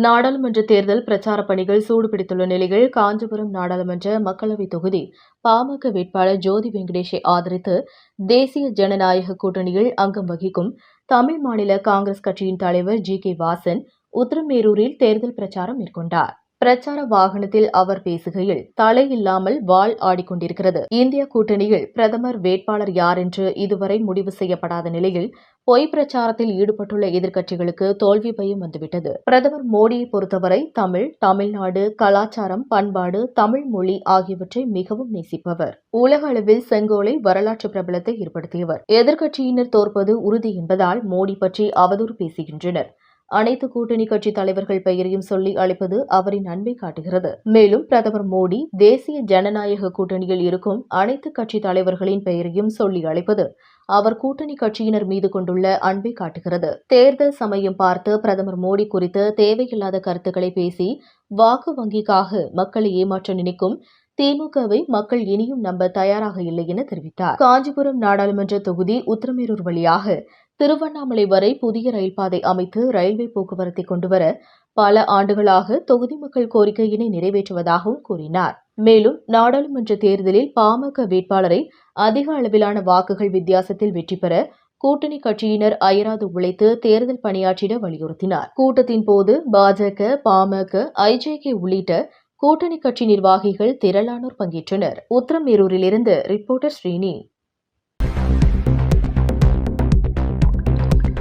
நாடாளுமன்ற தேர்தல் பிரச்சார பணிகள் சூடுபிடித்துள்ள நிலையில் காஞ்சிபுரம் நாடாளுமன்ற மக்களவைத் தொகுதி பாமக வேட்பாளர் ஜோதி வெங்கடேஷை ஆதரித்து தேசிய ஜனநாயக கூட்டணியில் அங்கம் வகிக்கும் தமிழ் மாநில காங்கிரஸ் கட்சியின் தலைவர் ஜி கே வாசன் உத்திரமேரூரில் தேர்தல் பிரச்சாரம் மேற்கொண்டார். பிரச்சார வாகனத்தில் அவர் பேசுகையில் தலை இல்லாமல் வாள் ஆடிக்கொண்டிருக்கிறது. இந்திய கூட்டணியில் பிரதமர் வேட்பாளர் யார் என்று இதுவரை முடிவு செய்யப்படாத நிலையில் பொய் பிரச்சாரத்தில் ஈடுபட்டுள்ள எதிர்க்கட்சிகளுக்கு தோல்வி பயம் வந்துவிட்டது. பிரதமர் மோடியை பொறுத்தவரை தமிழ் தமிழ்நாடு கலாச்சாரம் பண்பாடு தமிழ் மொழி ஆகியவற்றை மிகவும் நேசிப்பவர். உலக அளவில் செங்கோலை வரலாற்று பிரபலத்தை ஏற்படுத்தியவர். எதிர்க்கட்சியினர் தோற்பது உறுதி என்பதால் மோடி பற்றி அவதூறு பேசுகின்றனர். அனைத்து கூட்டணி கட்சி தலைவர்கள் பெயரையும் சொல்லி அழைப்பது அவரின் அன்பை காட்டுகிறது. மேலும் பிரதமர் மோடி தேசிய ஜனநாயக கூட்டணியில் இருக்கும் அனைத்து கட்சி தலைவர்களின் பெயரையும் சொல்லி அழைப்பது அவர் கூட்டணி கட்சியினர் மீது கொண்டுள்ள அன்பை காட்டுகிறது. தேர்தல் சமயம் பார்த்து பிரதமர் மோடி குறித்து தேவையில்லாத கருத்துக்களை பேசி வாக்கு வங்கிக்காக மக்களை ஏமாற்ற நினைக்கும் திமுகவை மக்கள் இனியும் நம்ப தயாராக இல்லை என தெரிவித்தார். காஞ்சிபுரம் நாடாளுமன்ற தொகுதி உத்திரமேரூர் வழியாக திருவண்ணாமலை வரை புதிய ரயில் பாதை அமைத்து ரயில்வே போக்குவரத்தை கொண்டுவர பல ஆண்டுகளாக தொகுதி மக்கள் கோரிக்கையினை நிறைவேற்றுவதாகவும் கூறினார். மேலும் நாடாளுமன்ற தேர்தலில் பாமக வேட்பாளரை அதிக அளவிலான வாக்குகள் வித்தியாசத்தில் வெற்றி பெற கூட்டணி கட்சியினர் அயராது உழைத்து தேர்தல் பணியாற்றிட வலியுறுத்தினார். கூட்டத்தின் போது பாஜக பாமக ஐஜேகே உள்ளிட்ட கூட்டணி கட்சி நிர்வாகிகள் திரளானோர் பங்கேற்றனர். உத்தரமேரூரிலிருந்து ரிப்போர்ட்டர் ஸ்ரீனி